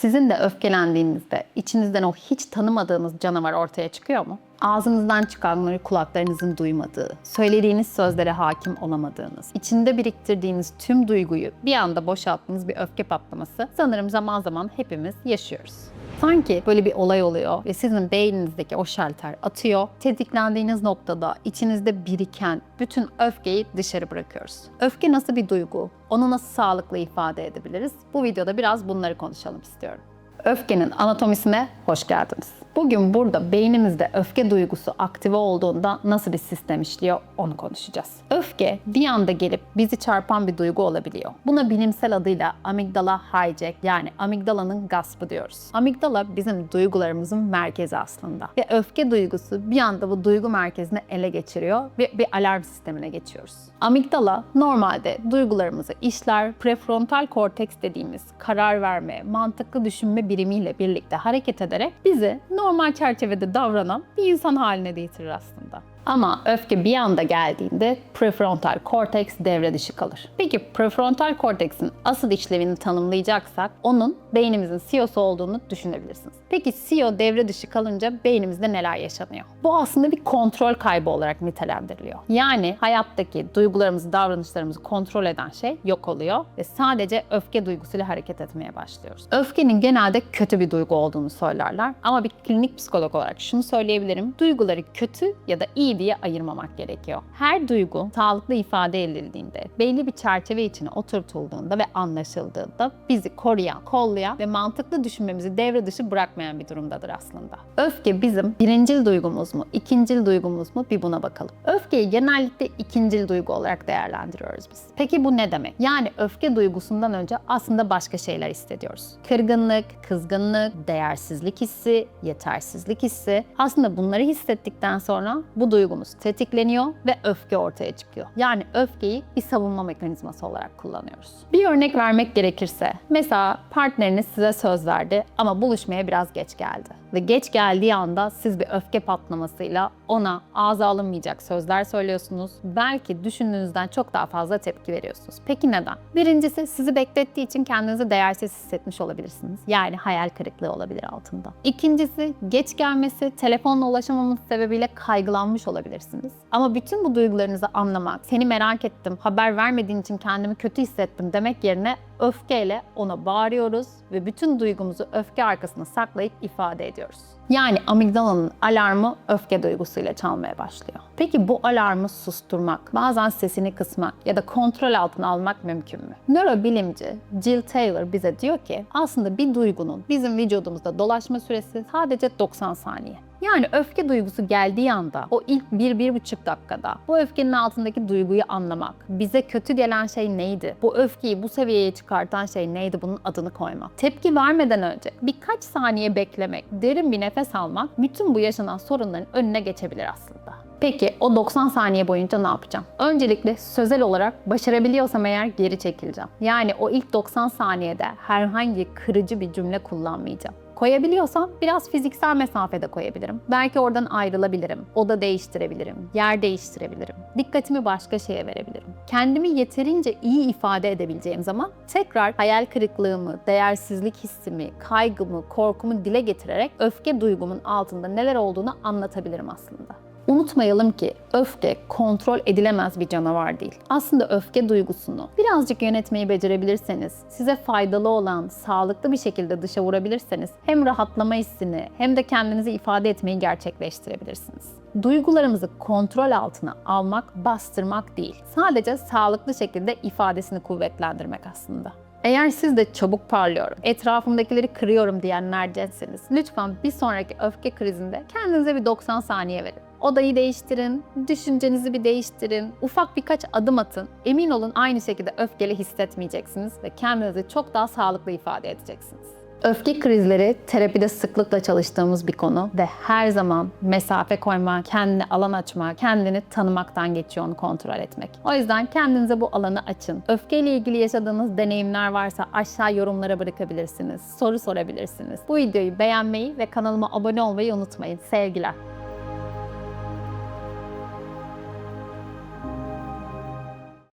Sizin de öfkelendiğinizde içinizden o hiç tanımadığınız canavar ortaya çıkıyor mu? Ağzınızdan çıkanları kulaklarınızın duymadığı, söylediğiniz sözlere hakim olamadığınız, içinde biriktirdiğiniz tüm duyguyu bir anda boşalttığınız bir öfke patlaması sanırım zaman zaman hepimiz yaşıyoruz. Sanki böyle bir olay oluyor ve sizin beyninizdeki o şalter atıyor. Tetiklendiğiniz noktada içinizde biriken bütün öfkeyi dışarı bırakıyoruz. Öfke nasıl bir duygu? Onu nasıl sağlıklı ifade edebiliriz? Bu videoda biraz bunları konuşalım istiyorum. Öfkenin anatomisine hoş geldiniz. Bugün burada beynimizde öfke duygusu aktive olduğunda nasıl bir sistem işliyor onu konuşacağız. Öfke bir anda gelip bizi çarpan bir duygu olabiliyor. Buna bilimsel adıyla amigdala hijack yani amigdalanın gaspı diyoruz. Amigdala bizim duygularımızın merkezi aslında. Ve öfke duygusu bir anda bu duygu merkezini ele geçiriyor ve bir alarm sistemine geçiyoruz. Amigdala normalde duygularımızı işler, prefrontal korteks dediğimiz karar verme, mantıklı düşünme birimiyle birlikte hareket ederek bizi normal çerçevede davranan bir insan haline de getirir aslında. Ama öfke bir anda geldiğinde prefrontal korteks devre dışı kalır. Peki prefrontal korteksin asıl işlevini tanımlayacaksak onun beynimizin CEO'su olduğunu düşünebilirsiniz. Peki CEO devre dışı kalınca beynimizde neler yaşanıyor? Bu aslında bir kontrol kaybı olarak nitelendiriliyor. Yani hayattaki duygularımızı, davranışlarımızı kontrol eden şey yok oluyor ve sadece öfke duygusuyla hareket etmeye başlıyoruz. Öfkenin genelde kötü bir duygu olduğunu söylerler ama bir klinik psikolog olarak şunu söyleyebilirim. Duyguları kötü ya da iyi diye ayırmamak gerekiyor. Her duygu sağlıklı ifade edildiğinde, belli bir çerçeve içine oturtulduğunda ve anlaşıldığında bizi koruyan, kollayan ve mantıklı düşünmemizi devre dışı bırakmayan bir durumdadır aslında. Öfke bizim birincil duygumuz mu, ikincil duygumuz mu bir buna bakalım. Öfkeyi genellikle ikincil duygu olarak değerlendiriyoruz biz. Peki bu ne demek? Yani öfke duygusundan önce aslında başka şeyler hissediyoruz. Kırgınlık, kızgınlık, değersizlik hissi, yetersizlik hissi. Aslında bunları hissettikten sonra bu duygumuz tetikleniyor ve öfke ortaya çıkıyor. Yani öfkeyi bir savunma mekanizması olarak kullanıyoruz. Bir örnek vermek gerekirse, mesela partneriniz size söz verdi ama buluşmaya biraz geç geldi. Ve geç geldiği anda siz bir öfke patlamasıyla ona ağza alınmayacak sözler söylüyorsunuz. Belki düşündüğünüzden çok daha fazla tepki veriyorsunuz. Peki neden? Birincisi sizi beklettiği için kendinizi değersiz hissetmiş olabilirsiniz. Yani hayal kırıklığı olabilir altında. İkincisi geç gelmesi, telefonla ulaşamaması sebebiyle kaygılanmış olabilirsiniz. Ama bütün bu duygularınızı anlamak, seni merak ettim, haber vermediğin için kendimi kötü hissettim demek yerine öfkeyle ona bağırıyoruz ve bütün duygumuzu öfke arkasına saklayıp ifade ediyoruz. Yani amigdalanın alarmı öfke duygusuyla çalmaya başlıyor. Peki bu alarmı susturmak, bazen sesini kısmak ya da kontrol altına almak mümkün mü? Nörobilimci Jill Taylor bize diyor ki aslında bir duygunun bizim vücudumuzda dolaşma süresi sadece 90 saniye. Yani öfke duygusu geldiği anda o ilk 1-1,5 dakikada bu öfkenin altındaki duyguyu anlamak, bize kötü gelen şey neydi, bu öfkeyi bu seviyeye çıkartan şey neydi bunun adını koymak. Tepki vermeden önce birkaç saniye beklemek, derin bir nefes almak bütün bu yaşanan sorunların önüne geçebilir aslında. Peki o 90 saniye boyunca ne yapacağım? Öncelikle sözel olarak başarabiliyorsam eğer geri çekileceğim. Yani o ilk 90 saniyede herhangi kırıcı bir cümle kullanmayacağım. Koyabiliyorsam biraz fiziksel mesafede koyabilirim. Belki oradan ayrılabilirim, oda değiştirebilirim, yer değiştirebilirim. Dikkatimi başka şeye verebilirim. Kendimi yeterince iyi ifade edebileceğim zaman tekrar hayal kırıklığımı, değersizlik hissimi, kaygımı, korkumu dile getirerek öfke duygumun altında neler olduğunu anlatabilirim aslında. Unutmayalım ki öfke kontrol edilemez bir canavar değil. Aslında öfke duygusunu birazcık yönetmeyi becerebilirseniz, size faydalı olan, sağlıklı bir şekilde dışa vurabilirseniz hem rahatlama hissini hem de kendinizi ifade etmeyi gerçekleştirebilirsiniz. Duygularımızı kontrol altına almak, bastırmak değil. Sadece sağlıklı şekilde ifadesini kuvvetlendirmek aslında. Eğer siz de çabuk parlıyorum, etrafımdakileri kırıyorum diyenlerdenseniz lütfen bir sonraki öfke krizinde kendinize bir 90 saniye verin. Odayı değiştirin, düşüncenizi bir değiştirin, ufak birkaç adım atın. Emin olun aynı şekilde öfkeli hissetmeyeceksiniz ve kendinizi çok daha sağlıklı ifade edeceksiniz. Öfke krizleri terapide sıklıkla çalıştığımız bir konu ve her zaman mesafe koyma, kendine alan açma, kendini tanımaktan geçiyor onu kontrol etmek. O yüzden kendinize bu alanı açın. Öfkeyle ilgili yaşadığınız deneyimler varsa aşağı yorumlara bırakabilirsiniz. Soru sorabilirsiniz. Bu videoyu beğenmeyi ve kanalıma abone olmayı unutmayın. Sevgiler.